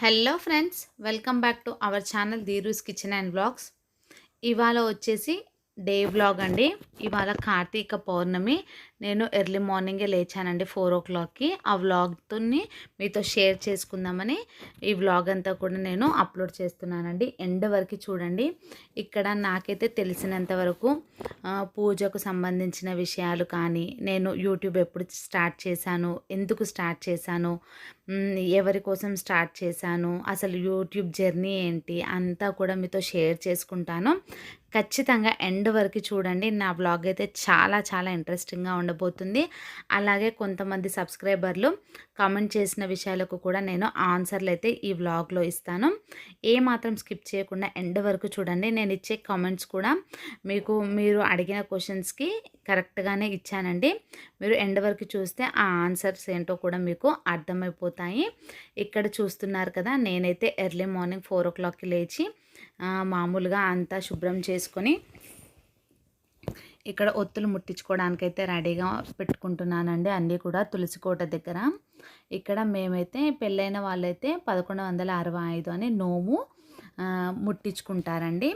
Hello friends welcome back to our channel Dheeru's kitchen and blogs. ఇవాళ వచ్చేసి day vlog అండి. ఇవాళ కార్తీక పౌర్ణమి. నేను ఎర్లీ మార్నింగే లేచానండి ఫోర్ ఓ క్లాక్కి. ఆ వ్లాగ్తోని మీతో షేర్ చేసుకుందామని ఈ వ్లాగ్ అంతా కూడా నేను అప్లోడ్ చేస్తున్నానండి. ఎండ్ వరకు చూడండి. ఇక్కడ నాకైతే తెలిసినంత వరకు పూజకు సంబంధించిన విషయాలు కానీ నేను యూట్యూబ్ ఎప్పుడు స్టార్ట్ చేశాను ఎందుకు స్టార్ట్ చేశాను ఎవరి కోసం స్టార్ట్ చేశాను అసలు యూట్యూబ్ జర్నీ ఏంటి అంతా కూడా మీతో షేర్ చేసుకుంటాను. ఖచ్చితంగా ఎండ్ వరకు చూడండి. నా బ్లాగ్ అయితే చాలా చాలా ఇంట్రెస్టింగ్గా ఉండబోతుంది. అలాగే కొంతమంది సబ్స్క్రైబర్లు కామెంట్ చేసిన విషయాలకు కూడా నేను ఆన్సర్లు అయితే ఈ వ్లాగ్లో ఇస్తాను. ఏ మాత్రం స్కిప్ చేయకుండా ఎండ్ వరకు చూడండి. నేను ఇచ్చే కామెంట్స్ కూడా మీకు మీరు అడిగిన క్వశ్చన్స్కి కరెక్ట్గానే ఇచ్చానండి. మీరు ఎండ్ వరకు చూస్తే ఆ ఆన్సర్స్ ఏంటో కూడా మీకు అర్థమైపోతాయి. ఇక్కడ చూస్తున్నారు కదా నేనైతే ఎర్లీ మార్నింగ్ ఫోర్ ఓ క్లాక్కి లేచి మామూలుగా అంతా శుభ్రం చేసుకొని ఇక్కడ ఒత్తులు ముట్టించుకోవడానికైతే రెడీగా పెట్టుకుంటున్నానండి. అన్నీ కూడా తులసి కోట దగ్గర. ఇక్కడ మేమైతే పెళ్ళైన వాళ్ళైతే పదకొండు వందల అరవై ఐదు అని నోము ముట్టించుకుంటారండి.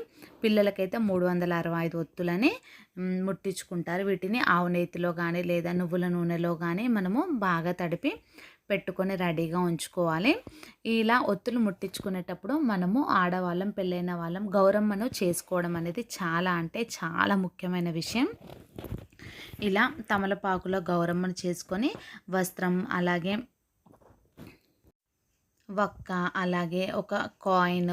పిల్లలకైతే మూడు వందల అరవై ఐదు ఒత్తులని ముట్టించుకుంటారు. వీటిని ఆవు నేతిలో కానీ లేదా నువ్వుల నూనెలో కానీ మనము బాగా తడిపి పెట్టుకొని రెడీగా ఉంచుకోవాలి. ఇలా ఒత్తులు ముట్టించుకునేటప్పుడు మనము ఆడవాళ్ళం పెళ్ళైన వాళ్ళం గౌరమ్మను చేసుకోవడం అనేది చాలా అంటే చాలా ముఖ్యమైన విషయం. ఇలా తమలపాకులో గౌరమ్మను చేసుకొని వస్త్రం అలాగే వక్క అలాగే ఒక కాయిన్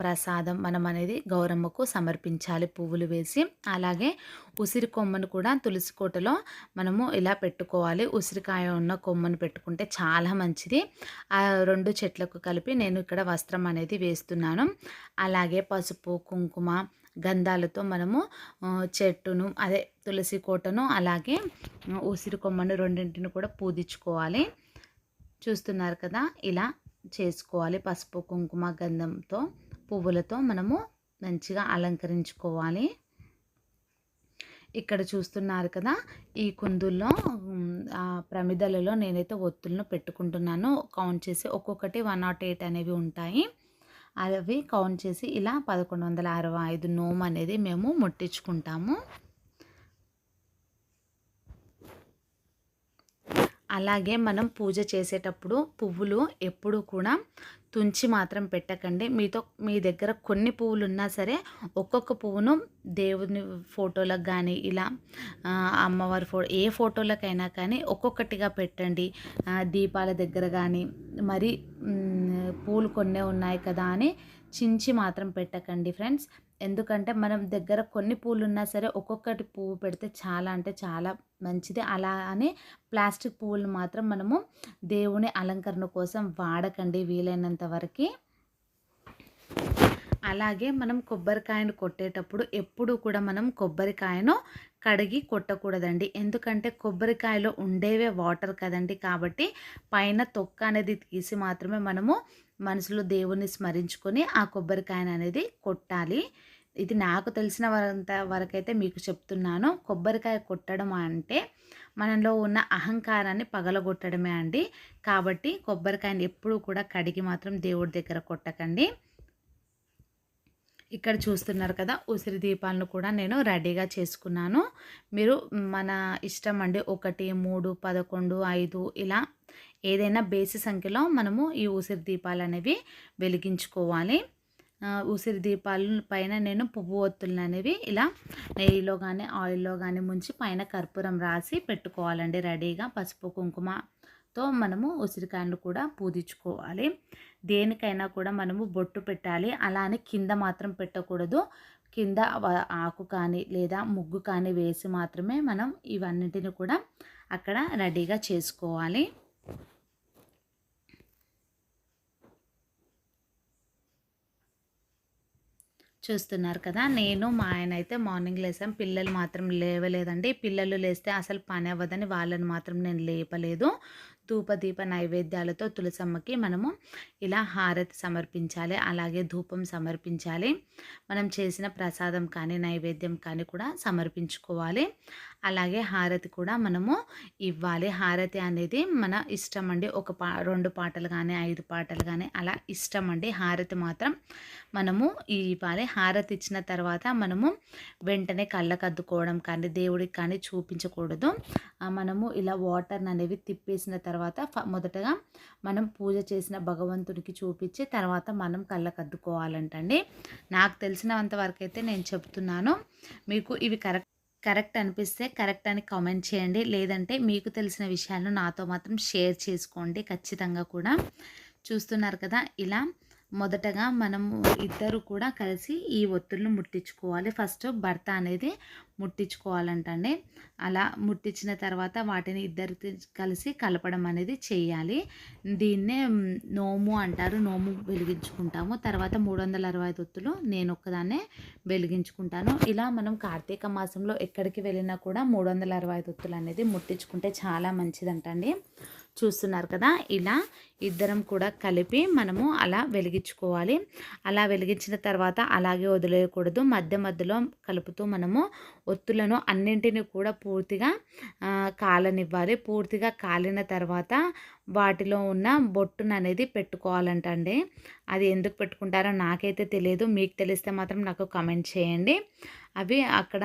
ప్రసాదం మనం అనేది గౌరమ్మకు సమర్పించాలి పువ్వులు వేసి. అలాగే ఉసిరి కొమ్మను కూడా తులసి కోటలో మనము ఇలా పెట్టుకోవాలి. ఉసిరికాయ ఉన్న కొమ్మను పెట్టుకుంటే చాలా మంచిది. ఆ రెండు చెట్లకు కలిపి నేను ఇక్కడ వస్త్రం అనేది వేస్తున్నాను. అలాగే పసుపు కుంకుమ గంధాలతో మనము చెట్టును అదే తులసి కోటను అలాగే ఉసిరి కొమ్మను రెండింటిని కూడా పూజించుకోవాలి. చూస్తున్నారు కదా ఇలా చేసుకోవాలి. పసుపు కుంకుమ గంధంతో పువ్వులతో మనము మంచిగా అలంకరించుకోవాలి. ఇక్కడ చూస్తున్నారు కదా ఈ కుందుల్లో ప్రమిదలలో నేనైతే ఒత్తులను పెట్టుకుంటున్నాను. కౌంట్ చేసి ఒక్కొక్కటి వన్ నాట్ ఎయిట్ అనేవి ఉంటాయి. అవి కౌంట్ చేసి ఇలా పదకొండు వందల అరవై ఐదు నోమ్ అనేది మేము ముట్టించుకుంటాము. అలాగే మనం పూజ చేసేటప్పుడు పువ్వులు ఎప్పుడూ కూడా తుంచి మాత్రం పెట్టకండి. మీతో మీ దగ్గర కొన్ని పువ్వులు ఉన్నా సరే ఒక్కొక్క పువ్వును దేవుని ఫోటోలకు కానీ ఇలా అమ్మవారి ఫో ఏ ఫోటోలకైనా కానీ ఒక్కొక్కటిగా పెట్టండి. దీపాల దగ్గర కానీ మరి పూలు కొన్నే ఉన్నాయి కదా అని చించి మాత్రం పెట్టకండి ఫ్రెండ్స్. ఎందుకంటే మనం దగ్గర కొన్ని పూలు ఉన్నా సరే ఒక్కొక్కటి పువ్వు పెడితే చాలా అంటే చాలా మంచిది. అలా అని ప్లాస్టిక్ పువ్వులు మాత్రం మనము దేవుని అలంకరణ కోసం వాడకండి వీలైనంత వరకు. అలాగే మనం కొబ్బరికాయను కొట్టేటప్పుడు ఎప్పుడు కూడా మనం కొబ్బరికాయను కడిగి కొట్టకూడదండి. ఎందుకంటే కొబ్బరికాయలో ఉండేవే వాటర్ కదండి. కాబట్టి పైన తొక్క అనేది తీసి మాత్రమే మనము మనసులో దేవుణ్ణి స్మరించుకొని ఆ కొబ్బరికాయను అనేది కొట్టాలి. ఇది నాకు తెలిసిన వరంత వరకైతే మీకు చెప్తున్నాను. కొబ్బరికాయ కొట్టడం అంటే మనలో ఉన్న అహంకారాన్ని పగలగొట్టడమే అండి. కాబట్టి కొబ్బరికాయని ఎప్పుడూ కూడా కడిగి మాత్రం దేవుడి దగ్గర కొట్టకండి. ఇక్కడ చూస్తున్నారు కదా ఉసిరి దీపాలను కూడా నేను రెడీగా చేసుకున్నాను. మీరు మన ఇష్టం అండి ఒకటి మూడు పదకొండు ఐదు ఇలా ఏదైనా బేసి సంఖ్యలో మనము ఈ ఉసిరి దీపాలు అనేవి వెలిగించుకోవాలి. ఉసిరి దీపాల పైన నేను పువ్వు ఒత్తులను అనేవి ఇలా నెయ్యిలో కానీ ఆయిల్లో కానీ ముంచి పైన కర్పూరం రాసి పెట్టుకోవాలండి రెడీగా. పసుపు కుంకుమతో మనము ఉసిరికాయలు కూడా పూజించుకోవాలి. దేనికైనా కూడా మనము బొట్టు పెట్టాలి. అలా అని కింద మాత్రం పెట్టకూడదు. కింద ఆకు కానీ లేదా ముగ్గు కానీ వేసి మాత్రమే మనం ఇవన్నిటిని కూడా అక్కడ రెడీగా చేసుకోవాలి. చూస్తున్నారు కదా నేను మా ఆయన అయితే మార్నింగ్ లేసాం. పిల్లలు మాత్రం లేవలేదండి. పిల్లలు లేస్తే అసలు పని అవ్వదని వాళ్ళని మాత్రం నేను లేపలేదు. ధూపదీప నైవేద్యాలతో తులసమ్మకి మనము ఇలా హారతి సమర్పించాలి అలాగే ధూపం సమర్పించాలి. మనం చేసిన ప్రసాదం కానీ నైవేద్యం కానీ కూడా సమర్పించుకోవాలి. అలాగే హారతి కూడా మనము ఇవ్వాలి. హారతి అనేది మన ఇష్టం అండి. ఒక పా రెండు పాటలు కానీ ఐదు పాటలు కానీ అలా ఇష్టం అండి. హారతి మాత్రం మనము ఇవ్వాలి. హారతి ఇచ్చిన తర్వాత మనము వెంటనే కళ్ళకు అద్దుకోవడం కానీ దేవుడికి కానీ చూపించకూడదు. మనము ఇలా వాటర్ని అనేవి తిప్పేసిన తర్వాత మొదటగా మనం పూజ చేసిన భగవంతుడికి చూపించి తర్వాత మనం కళ్ళకు అద్దుకోవాలంటండి నాకు తెలిసినంత వరకు అయితే నేను చెప్తున్నాను. మీకు ఇవి కరెక్ట్ కరెక్ట్ అనిపిస్తే కరెక్ట్ అని కామెంట్ చేయండి. లేదంటే మీకు తెలిసిన విషయాలను నాతో మాత్రం షేర్ చేసుకోండి. ఖచ్చితంగా కూడా. చూస్తున్నారు కదా? ఇలా మొదటగా మనము ఇద్దరు కూడా కలిసి ఈ ఒత్తులను ముట్టించుకోవాలి. ఫస్ట్ భర్త అనేది ముట్టించుకోవాలంటండి. అలా ముట్టించిన తర్వాత వాటిని ఇద్దరు కలిసి కలపడం అనేది చేయాలి. దీన్నే నోము అంటారు. నోము వెలిగించుకుంటాము. తర్వాత మూడు వందల అరవై ఒత్తులు నేను ఒక్కదాన్నే వెలిగించుకుంటాను. ఇలా మనం కార్తీక మాసంలో ఎక్కడికి వెళ్ళినా కూడా మూడు వందల అరవై ఒత్తులు అనేది ముట్టించుకుంటే చాలా మంచిదంటండి. చూస్తున్నారు కదా? ఇలా ఇద్దరం కూడా కలిపి మనము అలా వెలిగించుకోవాలి. అలా వెలిగించిన తర్వాత అలాగే వదిలేయకూడదు. మధ్య మధ్యలో కలుపుతూ మనము ఒత్తులను అన్నింటినీ కూడా పూర్తిగా కాలనివ్వాలి. పూర్తిగా కాలిన తర్వాత వాటిలో ఉన్న బొట్టును అనేది పెట్టుకోవాలంటండి. అది ఎందుకు పెట్టుకుంటారో నాకైతే తెలియదు మీకు తెలిస్తే మాత్రం నాకు కమెంట్ చేయండి. అవి అక్కడ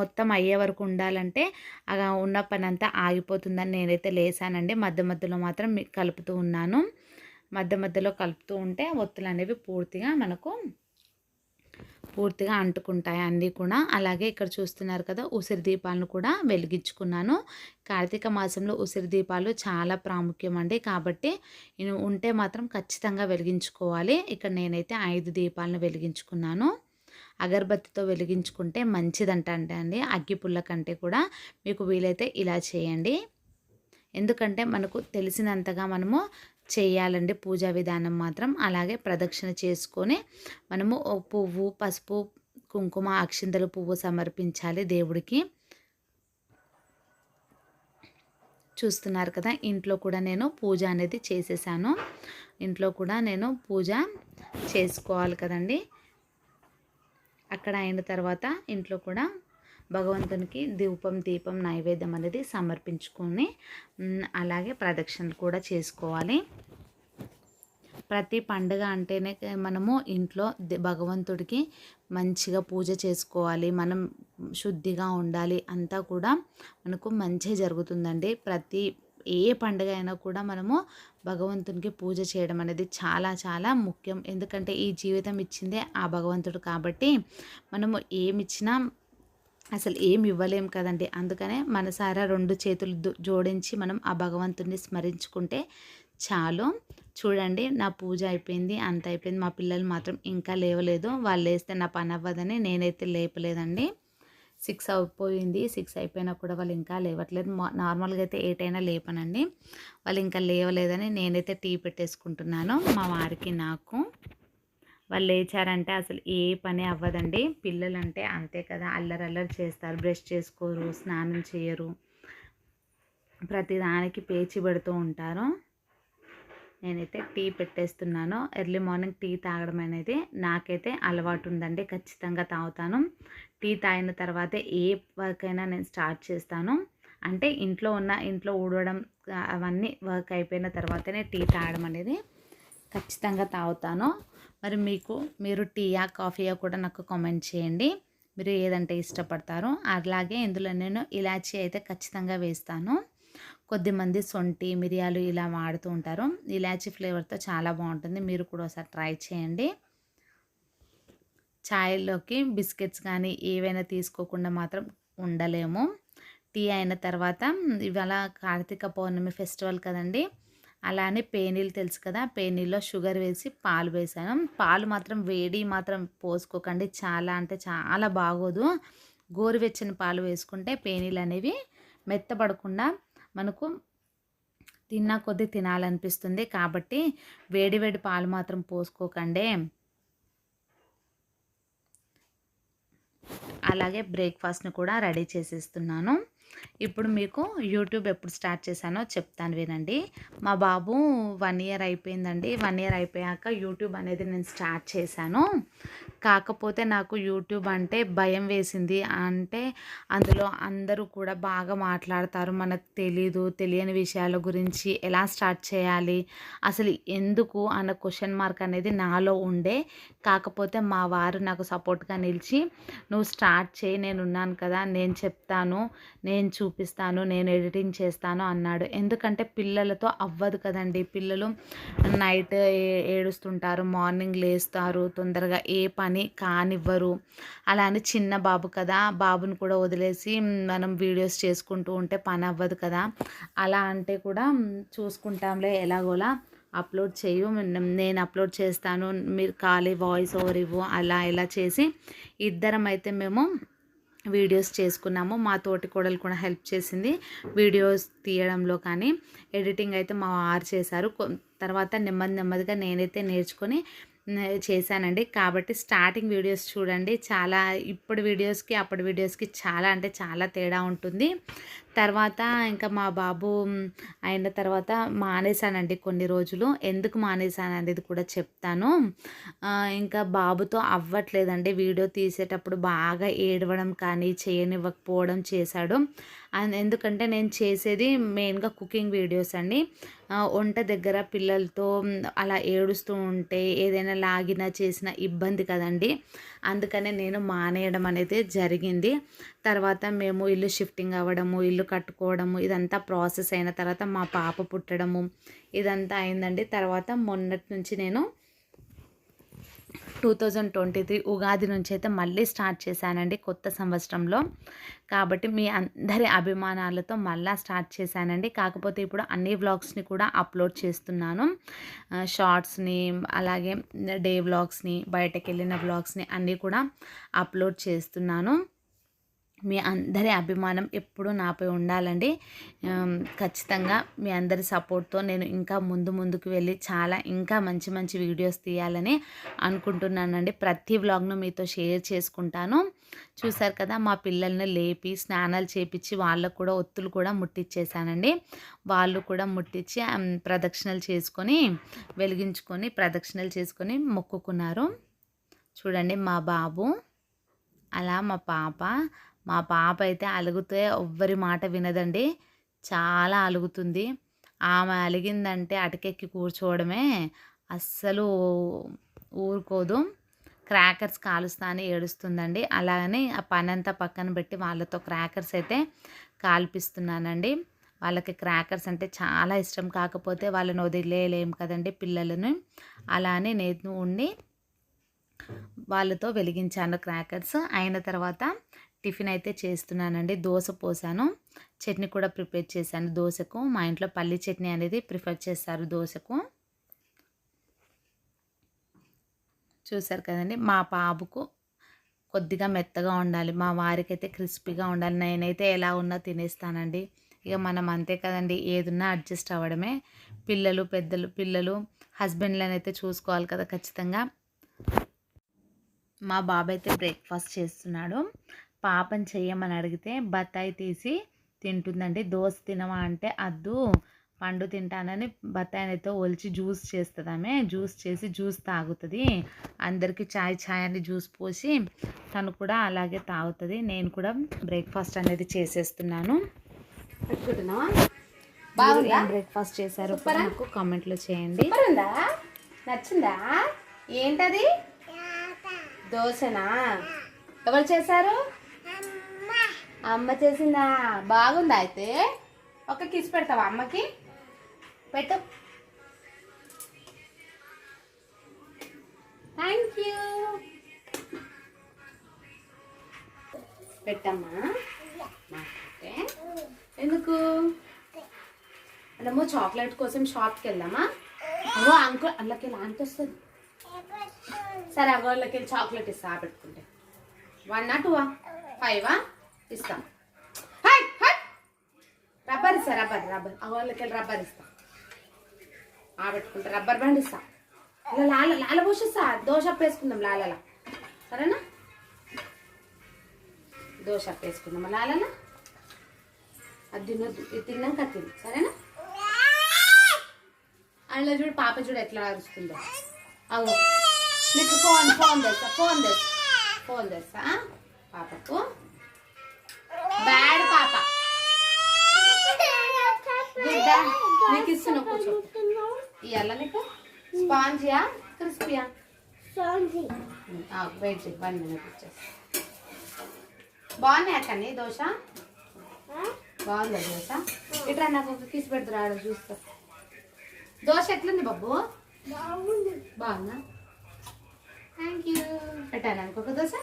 మొత్తం అయ్యే వరకు ఉండాలంటే అలా ఉన్న పని అంతా ఆగిపోతుందని నేనైతే లేసానండి. మధ్య మధ్యలో మాత్రం కలుపుతూ ఉన్నాను. మధ్య మధ్యలో కలుపుతూ ఉంటే ఒత్తులు అనేవి పూర్తిగా మనకు పూర్తిగా అంటుకుంటాయి అన్నీ కూడా. అలాగే ఇక్కడ చూస్తున్నారు కదా ఉసిరి దీపాలను కూడా వెలిగించుకున్నాను. కార్తీక మాసంలో ఉసిరి దీపాలు చాలా ప్రాముఖ్యం అండి కాబట్టి ఉంటే మాత్రం ఖచ్చితంగా వెలిగించుకోవాలి. ఇక్కడ నేనైతే ఐదు దీపాలను వెలిగించుకున్నాను. అగరబత్తితో వెలిగించుకుంటే మంచిదంట అంటే అండి అగ్గిపుల్ల కంటే కూడా. మీకు వీలైతే ఇలా చేయండి. ఎందుకంటే మనకు తెలిసినంతగా మనము చేయాలండి పూజా విధానం మాత్రం. అలాగే ప్రదక్షిణ చేసుకొని మనము పువ్వు పసుపు కుంకుమ అక్షింతలు పువ్వు సమర్పించాలి దేవుడికి. చూస్తున్నారు కదా ఇంట్లో కూడా నేను పూజ అనేది చేసేసాను. ఇంట్లో కూడా నేను పూజ చేసుకోవాలి కదండి. అక్కడ అయిన తర్వాత ఇంట్లో కూడా భగవంతునికి దీపం దీపం నైవేద్యం అనేది సమర్పించుకొని అలాగే ప్రదక్షిణలు కూడా చేసుకోవాలి. ప్రతి పండుగ అంటేనే మనము ఇంట్లో భగవంతుడికి మంచిగా పూజ చేసుకోవాలి. మనం శుద్ధిగా ఉండాలి అంతా కూడా మనకు మంచి జరుగుతుందండి. ప్రతి ఏ పండుగ అయినా కూడా మనము భగవంతునికి పూజ చేయడం అనేది చాలా చాలా ముఖ్యం. ఎందుకంటే ఈ జీవితం ఇచ్చిందే ఆ భగవంతుడు కాబట్టి మనము ఏమిచ్చినా అసలు ఏమి ఇవ్వలేం కదండి. అందుకనే మనసారా రెండు చేతులు జోడించి మనం ఆ భగవంతుని స్మరించుకుంటే చాలు. చూడండి నా పూజ అయిపోయింది అంత అయిపోయింది. మా పిల్లలు మాత్రం ఇంకా లేవలేదు. వాళ్ళు వేస్తే నా పని అవ్వదని నేనైతే లేపలేదండి. సిక్స్ అయిపోయింది. సిక్స్ అయిపోయినా కూడా వాళ్ళు ఇంకా లేవట్లేదు. నార్మల్గా అయితే ఎయిట్ అయినా లేపనండి. వాళ్ళు ఇంకా లేవలేదని నేనైతే టీ పెట్టేసుకుంటున్నాను. మా వారికి నాకు. వాళ్ళు లేచారంటే అసలు ఏ పని అవ్వదండి. పిల్లలు అంటే అంతే కదా అల్లరి అల్లరి చేస్తారు బ్రష్ చేసుకోరు స్నానం చేయరు. ప్రతిదానికి పేచి పెడుతూ ఉంటారు. నేనైతే టీ పెట్టేస్తున్నాను. ఎర్లీ మార్నింగ్ టీ తాగడం అనేది నాకైతే అలవాటు ఉందండి. ఖచ్చితంగా తాగుతాను. టీ తాగిన తర్వాతే ఏ వర్క్ అయినా నేను స్టార్ట్ చేస్తాను. అంటే ఇంట్లో ఉన్న ఇంట్లో ఊడవడం అవన్నీ వర్క్ అయిపోయిన తర్వాతనే టీ తాగడం అనేది ఖచ్చితంగా తాగుతాను. మరి మీకు మీరు టీయా కాఫీయా కూడా నాకు కామెంట్ చేయండి. మీరు ఏదంటే ఇష్టపడతారో అలాగే ఇందులో నేను ఇలాచీ అయితే ఖచ్చితంగా వేస్తాను. కొద్దిమంది సొంటి మిరియాలు ఇలా వాడుతూ ఉంటారు. ఇలాచీ ఫ్లేవర్తో చాలా బాగుంటుంది. మీరు కూడా ఒకసారి ట్రై చేయండి. ఛాయ్లోకి బిస్కెట్స్ కానీ ఏవైనా తీసుకోకుండా మాత్రం ఉండలేము. టీ అయిన తర్వాత ఇవాళ కార్తీక పౌర్ణమి ఫెస్టివల్ కదండి. అలానే పేనీలు తెలుసు కదా పేనీలో షుగర్ వేసి పాలు వేసాను. పాలు మాత్రం వేడి మాత్రం పోసుకోకండి చాలా అంటే చాలా బాగోదు. గోరువెచ్చని పాలు వేసుకుంటే పేనీలు అనేవి మెత్తపడకుండా మనకు తిన్నా కొద్దీ తినాలనిపిస్తుంది. కాబట్టి వేడి వేడి పాలు మాత్రం పోసుకోకండి. అలాగే బ్రేక్ఫాస్ట్ని కూడా రెడీ చేసేస్తున్నాను. ఇప్పుడు మీకు యూట్యూబ్ ఎప్పుడు స్టార్ట్ చేశానో చెప్తాను వినండి. మా బాబు వన్ ఇయర్ అయిపోయిందండి. వన్ ఇయర్ అయిపోయాక యూట్యూబ్ అనేది నేను స్టార్ట్ చేశాను. కాకపోతే నాకు యూట్యూబ్ అంటే భయం వేసింది. అంటే అందులో అందరూ కూడా బాగా మాట్లాడతారు. మనకు తెలీదు తెలియని విషయాల గురించి ఎలా స్టార్ట్ చేయాలి అసలు ఎందుకు అన్న క్వశ్చన్ మార్క్ అనేది నాలో ఉండే. కాకపోతే మా వారు నాకు సపోర్ట్గా నిలిచి నువ్వు స్టార్ట్ చేయి నేను ఉన్నాను కదా నేను చెప్తాను. నేను నేను చూపిస్తాను నేను ఎడిటింగ్ చేస్తాను అన్నాడు. ఎందుకంటే పిల్లలతో అవ్వదు కదండి. పిల్లలు నైట్ ఏడుస్తుంటారు మార్నింగ్ లేస్తారు తొందరగా ఏ పని కానివ్వరు. అలా అని చిన్న బాబు కదా బాబుని కూడా వదిలేసి మనం వీడియోస్ చేసుకుంటూ ఉంటే పని అవ్వదు కదా. అలా అంటే కూడా చూసుకుంటాంలే ఎలాగోలా అప్లోడ్ చేయు నేను అప్లోడ్ చేస్తాను మీరు ఖాళీ వాయిస్ ఓవర్ ఇవ్వు అలా ఇలా చేసి ఇద్దరం అయితే మేము వీడియోస్ చేసుకున్నాము. మా తోటి కోడలు కూడా హెల్ప్ చేసింది. వీడియోస్ తీయడంలో కానీ ఎడిటింగ్ అయితే మా ఆర్ చేశారు. కొ- తర్వాత నెమ్మది నెమ్మదిగా నేనైతే నేర్చుకొని చేశానండి. కాబట్టి స్టార్టింగ్ వీడియోస్ చూడండి. చాలా ఇప్పుడు వీడియోస్కి అప్పటి వీడియోస్కి చాలా అంటే చాలా తేడా ఉంటుంది. తర్వాత ఇంకా మా బాబు అయిన తర్వాత మానేశానండి కొన్ని రోజులు. ఎందుకు మానేశాను అనేది కూడా చెప్తాను. ఇంకా బాబుతో అవ్వట్లేదండి. వీడియో తీసేటప్పుడు బాగా ఏడవడం కానీ చేయనివ్వకపోవడం చేశాడు. అండ్ ఎందుకంటే నేను చేసేది మెయిన్గా కుకింగ్ వీడియోస్ అండి. వంట దగ్గర పిల్లలతో అలా ఏడుస్తూ ఉంటే ఏదైనా లాగినా చేసిన ఇబ్బంది కదండి. అందుకనే నేను మానేయడం అనేది జరిగింది. తర్వాత మేము ఇల్లు షిఫ్టింగ్ అవ్వడము ఇల్లు కట్టుకోవడము ఇదంతా ప్రాసెస్ అయిన తర్వాత మా పాప పుట్టడము ఇదంతా అయిందండి. తర్వాత మొన్నటి నుంచి నేను two thousand twenty three Ugadi నుంచి అయితే మళ్ళీ స్టార్ట్ చేశానండి కొత్త సంవత్సరంలో. కాబట్టి మీ అందరి అభిమానాలతో మళ్ళీ స్టార్ట్ చేశానండి. కాకపోతే ఇప్పుడు అన్ని వ్లాగ్స్ని కూడా అప్లోడ్ చేస్తున్నాను. షార్ట్స్ని అలాగే డే వ్లాగ్స్ని బయటకు వెళ్ళిన వ్లాగ్స్ని అన్నీ కూడా అప్లోడ్ చేస్తున్నాను. మీ అందరి అభిమానం ఎప్పుడూ నాపై ఉండాలండి. ఖచ్చితంగా మీ అందరి సపోర్ట్తో నేను ఇంకా ముందు ముందుకు వెళ్ళి చాలా ఇంకా మంచి మంచి వీడియోస్ తీయాలని అనుకుంటున్నానండి. ప్రతి వ్లాగ్ను మీతో షేర్ చేసుకుంటాను. చూసారు కదా మా పిల్లల్ని లేపి స్నానాలు చేపించి వాళ్ళకు కూడా ఒత్తులు కూడా ముట్టించేసానండి వాళ్ళు కూడా ముట్టించి ప్రదక్షిణలు చేసుకొని వెలిగించుకొని ప్రదక్షిణలు చేసుకొని మొక్కుకున్నారు. చూడండి మా బాబు అలా మా పాప మా పాప అయితే అలుగుతే ఎవ్వరి మాట వినదండి. చాలా అలుగుతుంది. ఆమె అలిగిందంటే అటకెక్కి కూర్చోవడమే అస్సలు ఊరుకోదు. క్రాకర్స్ కాలుస్తా అని ఏడుస్తుందండి. అలాగని ఆ పని అంతా పక్కన పెట్టి వాళ్ళతో క్రాకర్స్ అయితే కాల్పిస్తున్నానండి. వాళ్ళకి క్రాకర్స్ అంటే చాలా ఇష్టం. కాకపోతే వాళ్ళని వదిలేయలేం కదండి పిల్లలను. అలా అని నేను ఉండి వాళ్ళతో వెలిగించాను క్రాకర్స్. అయిన తర్వాత టిఫిన్ అయితే చేస్తున్నానండి. దోశ పోసాను. చట్నీ కూడా ప్రిపేర్ చేశాను దోశకు. మా ఇంట్లో పల్లి చట్నీ అనేది ప్రిఫర్ చేస్తారు దోశకు. చూసారు కదండి మా బాబుకు కొద్దిగా మెత్తగా ఉండాలి. మా వారికి అయితే క్రిస్పీగా ఉండాలి. నేనైతే ఎలా ఉన్నా తినేస్తానండి. ఇక మనం అంతే కదండి ఏదున్నా అడ్జస్ట్ అవ్వడమే. పిల్లలు పెద్దలు పిల్లలు హస్బెండ్లను అయితే చూసుకోవాలి కదా ఖచ్చితంగా. మా బాబు అయితే బ్రేక్ఫాస్ట్ చేస్తున్నాడు. పాపని చెయ్యమని అడిగితే బత్తాయి తీసి తింటుందండి. దోశ తినవా అంటే అద్దు పండు తింటానని బత్తాయిని అయితే ఒలిచి జ్యూస్ చేస్తుంది ఆమె జ్యూస్ చేసి జ్యూస్ తాగుతుంది. అందరికీ చాయ్ చాయ్ అని జ్యూస్ పోసి తను కూడా అలాగే తాగుతుంది. నేను కూడా బ్రేక్ఫాస్ట్ అనేది చేసేస్తున్నాను. బాగుందా? బ్రేక్ఫాస్ట్ చేశారో నాకు కామెంట్లో చేయండి. సూపర్ ఉందా నచ్చిందా? ఏంటది? దోశనా? ఎవరు చేశారు? అమ్మ చేసిందా? బాగుందా అయితే? ఒక కిస్ పెడతావా అమ్మకి? పెట్టు. థ్యాంక్ యూ పెట్టమ్మా. ఎందుకు? మనము చాక్లెట్ కోసం షాప్కి వెళ్దామా? అమ్మో అంకుల్ అందులోకి లాంటి వస్తుంది సరే అగోళ్ళకి వెళ్ళి చాక్లెట్ ఇస్తా పెట్టుకుంటే. వన్ టూ ఫైవా ఇస్తాం. Hi, hi. రబ్బర్ ఇస్తా రబ్బర్ రబ్బర్. వాళ్ళకి వెళ్ళి రబ్బర్ ఇస్తా. ఆబెట్టుకుంటా రబ్బర్ బ్యాండ్ ఇస్తా. ఇలా లాల లాల పోషిస్తా. దోశ వేసుకుందాం లాలలా. సరేనా? దోశ వేసుకుందాం లాలనా? అది తినొద్దు. ఇది తిన్నాక తిను. సరేనా? అందులో చూడు పాప చూడు ఎట్లా అరుస్తుందో. అవును నీకు ఫోన్ ఫోన్ తెస్తా ఫోన్ తెస్తా. ఫోన్ తెస్తా పాపకు. బ్యాడ్ పాప గుడ్డా నీకు ఇస్తున్నా కూర్చో. ఇవ్వాల నీకు? స్పాంజియా? క్రిస్పియా? వెయిట్ చేయి వన్ మినిట్ వచ్చేసి బాగున్నాయి అక్కని దోశ? బాగుందా దోశ? ఇట్లా నాకు ఒక కిస్ పెడుతురా ఆడ చూస్తా. దోశ ఎట్లుంది బాబు? బాగుందా. థ్యాంక్ యూ పెట్టాను అనుకోక దోశ?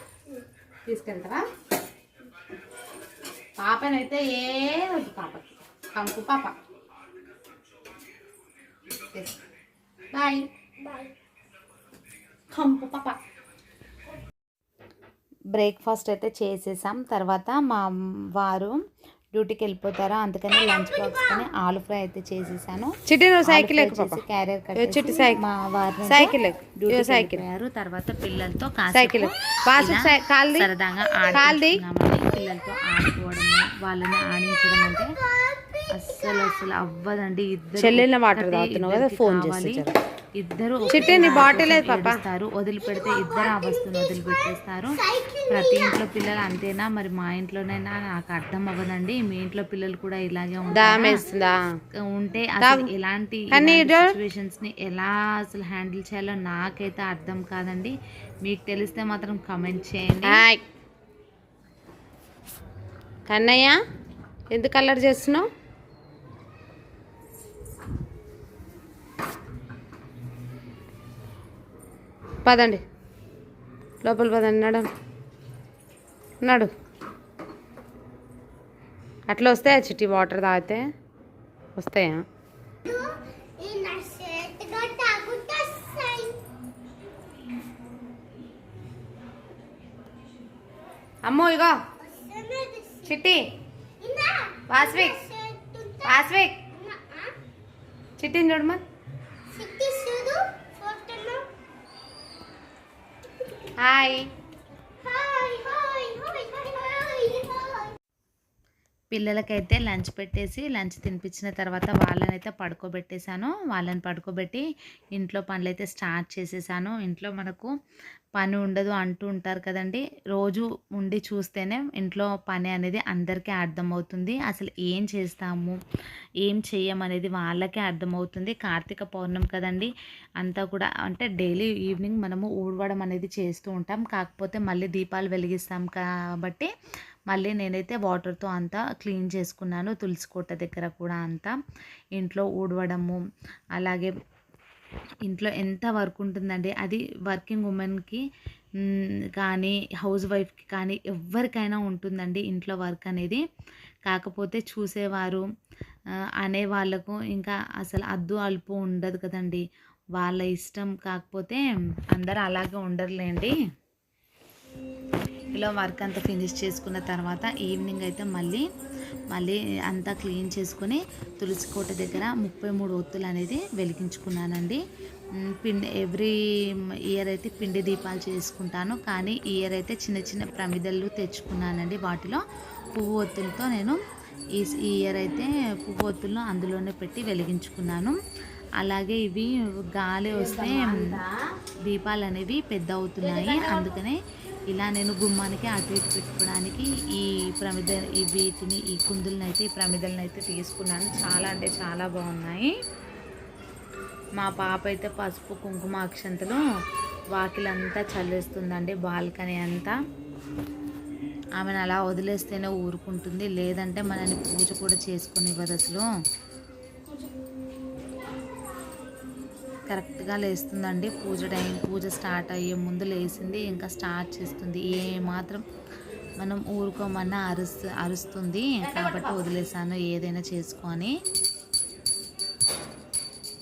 తీసుకెళ్తావా? పాపనైతే ఏ వద్దు పాపకి. కంపు పాప. బాయ్. కంపు పాప బ్రేక్ఫాస్ట్ అయితే చేసేసాం. తర్వాత మా వారు డ్యూటీకి వెళ్ళిపోతారా? అందుకని లంచ్ బాక్స్ కొని ఆలు ఫ్రై అయితే చేసేసాను. Cycle carrier cycle. మా వారు సైకిల్ ఏ సైకిల్. తర్వాత పిల్లలతో సైకిల్. సరదాగా పిల్లలతో ఆడుకోవడము వాళ్ళని ఆడించడం అంటే అస్సలు అస్సలు అవ్వదండి. ఇద్దరు చెల్లెళ్ళ వాటర్ తాగుతున్నావు కదా, ఫోన్ జర. ఇద్దరు చిట్టి, నీ బాటిల్? ఏడుస్తారు. వదిలిపెడితే ఇద్దరు ఆ వస్తువుని వదిలిపెట్టేస్తారు. ప్రతి ఇంట్లో పిల్లలు అంతేనా? మరి మా ఇంట్లోనైనా నాకు అర్థం అవ్వదండి. మీ ఇంట్లో పిల్లలు కూడా ఇలాగే ఉంటే అసలు ఎలాంటి సిచ్యువేషన్స్ని ఎలా అసలు హ్యాండిల్ చేయాలో నాకైతే అర్థం కాదండి. మీకు తెలిస్తే మాత్రం కమెంట్ చేయండి. కన్నయ్య ఎందుకు అల్లరి చేస్తున్నావు? పదండి. లోపల పదండి నడు నడు. అట్లా వస్తాయా చిట్టి వాటర్ తాగితే? వస్తాయా? అమ్మో ఇగో. చిట్టి వాస్విక్. వాస్విక్. చిట్టిని చూడమా హాయ్. పిల్లలకైతే లంచ్ పెట్టేసి లంచ్ తినిపించిన తర్వాత వాళ్ళనైతే పడుకోబెట్టేశాను. వాళ్ళని పడుకోబెట్టి ఇంట్లో పనులైతే స్టార్ట్ చేసేసాను. ఇంట్లో మనకు పని ఉండదు అంటూ ఉంటారు కదండి. రోజు ఉండి చూస్తేనే ఇంట్లో పని అనేది అందరికీ అర్థమవుతుంది. అసలు ఏం చేస్తాము? ఏం చెయ్యమనేది వాళ్ళకే అర్థమవుతుంది. కార్తీక పౌర్ణమి కదండి. అంతా కూడా అంటే డైలీ ఈవినింగ్ మనము ఊడవడం అనేది చేస్తూ ఉంటాం. కాకపోతే మళ్ళీ దీపాలు వెలిగిస్తాం కాబట్టి మళ్ళీ నేనైతే వాటర్తో అంతా క్లీన్ చేసుకున్నాను తులసి కోట దగ్గర కూడా అంతా. ఇంట్లో ఊడవడము అలాగే ఇంట్లో ఎంత వర్క్ ఉంటుందండి అది వర్కింగ్ ఉమెన్కి కానీ హౌస్ వైఫ్కి కానీ ఎవరికైనా ఉంటుందండి ఇంట్లో వర్క్ అనేది. కాకపోతే చూసేవారు అనే వాళ్ళకు ఇంకా అసలు అద్దు అల్పు ఉండదు కదండి. వాళ్ళ ఇష్టం కాకపోతే అందరు అలాగే ఉండరులేండి. ఇలా వర్క్ అంతా ఫినిష్ చేసుకున్న తర్వాత ఈవినింగ్ అయితే మళ్ళీ మళ్ళీ అంతా క్లీన్ చేసుకొని తులసి కోట దగ్గర ముప్పై మూడు ఒత్తులు అనేది వెలిగించుకున్నానండి. పిండి ఎవ్రీ ఇయర్ అయితే పిండి దీపాలు చేసుకుంటాను. కానీ ఈ ఇయర్ అయితే చిన్న చిన్న ప్రమిదలు తెచ్చుకున్నానండి వాటిలో. పువ్వు ఒత్తులతో నేను ఈ ఈ ఇయర్ అయితే పువ్వు ఒత్తులను అందులోనే పెట్టి వెలిగించుకున్నాను. అలాగే ఇవి గాలి వస్తే దీపాలు అనేవి పెద్ద అవుతున్నాయి. అందుకనే ఇలా నేను గుమ్మానికి అటు ఇటు పెట్టుకోవడానికి ఈ ప్రమిద ఈ వీటిని ఈ కుందులను అయితే ఈ ప్రమిదలను అయితే తీసుకున్నాను. చాలా అంటే చాలా బాగున్నాయి. మా పాప అయితే పసుపు కుంకుమ అక్షంతలు వాకిలంతా చల్లేస్తుందండి బాల్కనీ అంతా. ఆమెను అలా వదిలేస్తేనే ఊరుకుంటుంది. లేదంటే మనని పూజ కూడా చేసుకునివ్వదు అసలు కరెక్ట్గా లేస్తుందండి. పూజ టైం పూజ స్టార్ట్ అయ్యే ముందు లేచింది ఇంకా స్టార్ట్ చేస్తుంది. ఏ మాత్రం మనం ఊరుకోమన్నా అరుస్తు అరుస్తుంది. కాబట్టి వదిలేసాను ఏదైనా చేసుకొని.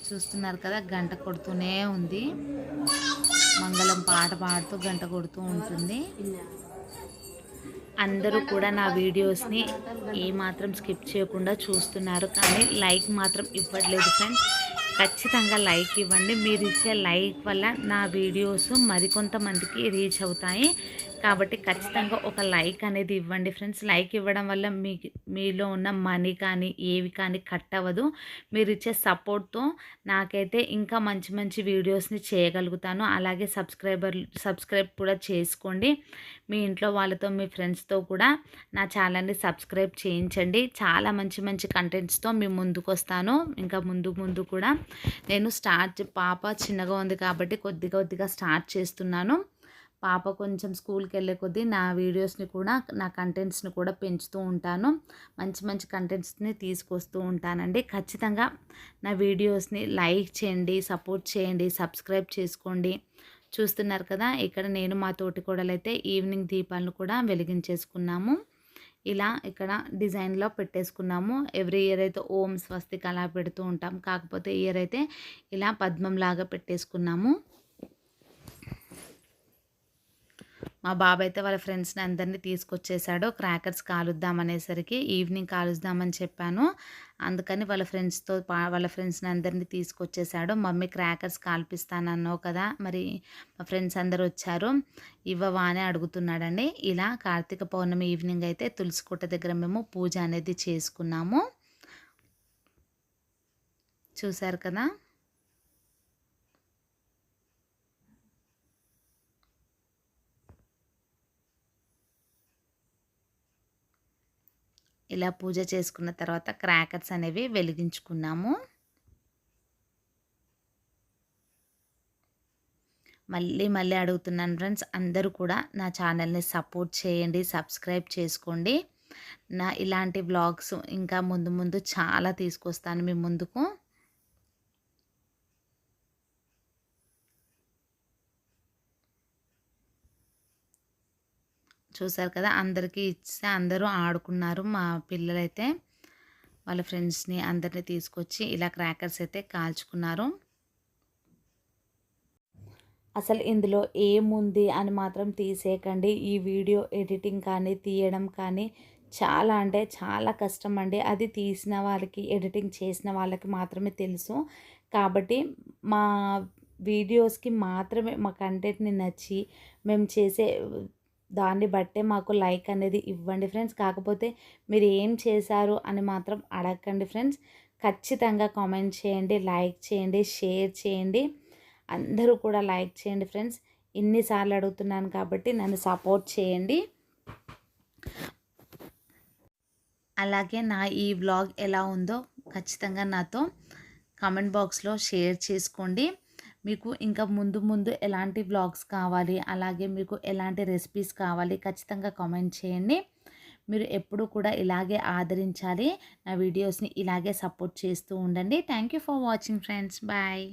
చూస్తున్నారు కదా గంట కొడుతూనే ఉంది. మంగళం పాట పాడుతూ గంట కొడుతూ ఉంటుంది. అందరూ కూడా నా వీడియోస్ని ఏమాత్రం స్కిప్ చేయకుండా చూస్తున్నారు. కానీ లైక్ మాత్రం ఇవ్వట్లేదు ఫ్రెండ్స్. ఖచ్చితంగా లైక్ ఇవ్వండి. మీరు ఇచ్చే లైక్ వల్ల నా వీడియోస్ మరికొంతమందికి రీచ్ అవుతాయి. కాబట్టి ఖచ్చితంగా ఒక లైక్ అనేది ఇవ్వండి ఫ్రెండ్స్. లైక్ ఇవ్వడం వల్ల మీ మీలో ఉన్న మనీ కానీ ఏవి కానీ కట్ అవ్వదు. మీరు ఇచ్చే సపోర్ట్తో నాకైతే ఇంకా మంచి మంచి వీడియోస్ని చేయగలుగుతాను. అలాగే సబ్స్క్రైబర్ సబ్స్క్రైబ్ కూడా చేసుకోండి. మీ ఇంట్లో వాళ్ళతో మీ ఫ్రెండ్స్తో కూడా నా ఛానల్ని సబ్స్క్రైబ్ చేయించండి. చాలా మంచి మంచి కంటెంట్స్తో మీ ముందుకు వస్తాను ఇంకా ముందు ముందు కూడా నేను స్టార్ట్ పాప చిన్నగా ఉంది కాబట్టి కొద్ది కొద్దిగా స్టార్ట్ చేస్తున్నాను. పాప కొంచెం స్కూల్కి వెళ్ళే కొద్దీ నా వీడియోస్ని కూడా నా కంటెంట్స్ని కూడా పెంచుతూ ఉంటాను. మంచి మంచి కంటెంట్స్ని తీసుకొస్తూ ఉంటానండి. ఖచ్చితంగా నా వీడియోస్ని లైక్ చేయండి సపోర్ట్ చేయండి సబ్స్క్రైబ్ చేసుకోండి. చూస్తున్నారు కదా ఇక్కడ నేను మా తోటి కూడలైతే ఈవినింగ్ దీపాలను కూడా వెలిగించేసుకున్నాము. ఇలా ఇక్కడ డిజైన్లో పెట్టేసుకున్నాము. ఎవ్రీ ఇయర్ అయితే ఓం స్వస్తిక అలా పెడుతూ ఉంటాం. కాకపోతే ఇయర్ అయితే ఇలా పద్మంలాగా పెట్టేసుకున్నాము. మా బాబాయ్ అయితే వాళ్ళ ఫ్రెండ్స్ని అందరినీ తీసుకొచ్చేసాడు. క్రాకర్స్ కాలుద్దాం అనేసరికి ఈవినింగ్ కాలుద్దామని చెప్పాను. అందుకని వాళ్ళ ఫ్రెండ్స్తో వాళ్ళ ఫ్రెండ్స్ని అందరినీ తీసుకొచ్చేసాడు. మమ్మీ క్రాకర్స్ కాల్పిస్తానన్నావు కదా మరి మా ఫ్రెండ్స్ అందరు వచ్చారు ఇవ్వవా అని అడుగుతున్నాడండి. ఇలా కార్తీక పౌర్ణమి ఈవినింగ్ అయితే తులసికోట దగ్గర మేము పూజ అనేది చేసుకున్నాము. చూశారు కదా? ఇలా పూజ చేసుకున్న తర్వాత క్రాకర్స్ అనేవి వెలిగించుకున్నాము. మళ్ళీ మళ్ళీ అడుగుతున్నాను ఫ్రెండ్స్ అందరూ కూడా నా ఛానల్ని సపోర్ట్ చేయండి సబ్స్క్రైబ్ చేసుకోండి. నా ఇలాంటి వ్లాగ్స్ ఇంకా ముందు ముందు చాలా తీసుకొస్తాను మీ ముందుకు. చూసారు కదా అందరికీ ఇస్తే అందరూ ఆడుకున్నారు. మా పిల్లలైతే వాళ్ళ ఫ్రెండ్స్ని అందరినీ తీసుకొచ్చి ఇలా క్రాకర్స్ అయితే కాల్చుకున్నారు. అసలు ఇందులో ఏముంది అని మాత్రం తీసేయకండి. ఈ వీడియో ఎడిటింగ్ కానీ తీయడం కానీ చాలా అంటే చాలా కష్టం అండి. అది తీసిన వాళ్ళకి ఎడిటింగ్ చేసిన వాళ్ళకి మాత్రమే తెలుసు. కాబట్టి మా వీడియోస్కి మాత్రమే మా కంటెంట్ని నచ్చి మేము చేసే దాన్ని బట్టే మాకు లైక్ అనేది ఇవ్వండి ఫ్రెండ్స్. కాకపోతే మీరు ఏం చేశారు అని మాత్రం అడగండి ఫ్రెండ్స్. ఖచ్చితంగా కామెంట్ చేయండి లైక్ చేయండి షేర్ చేయండి. అందరూ కూడా లైక్ చేయండి ఫ్రెండ్స్. ఇన్నిసార్లు అడుగుతున్నాను కాబట్టి నన్ను సపోర్ట్ చేయండి. అలాగే నా ఈ వ్లాగ్ ఎలా ఉందో ఖచ్చితంగా నాతో కామెంట్ బాక్స్లో షేర్ చేసుకోండి. మీకు ఇంకా ముందు ముందు ఎలాంటి వ్లాగ్స్ కావాలి అలాగే మీకు ఎలాంటి రెసిపీస్ కావాలి ఖచ్చితంగా కామెంట్ చేయండి. మీరు ఎప్పుడు కూడా ఇలాగే ఆదరించాలి. నా వీడియోస్ని ఇలాగే సపోర్ట్ చేస్తూ ఉండండి. Thank you for watching friends. Bye.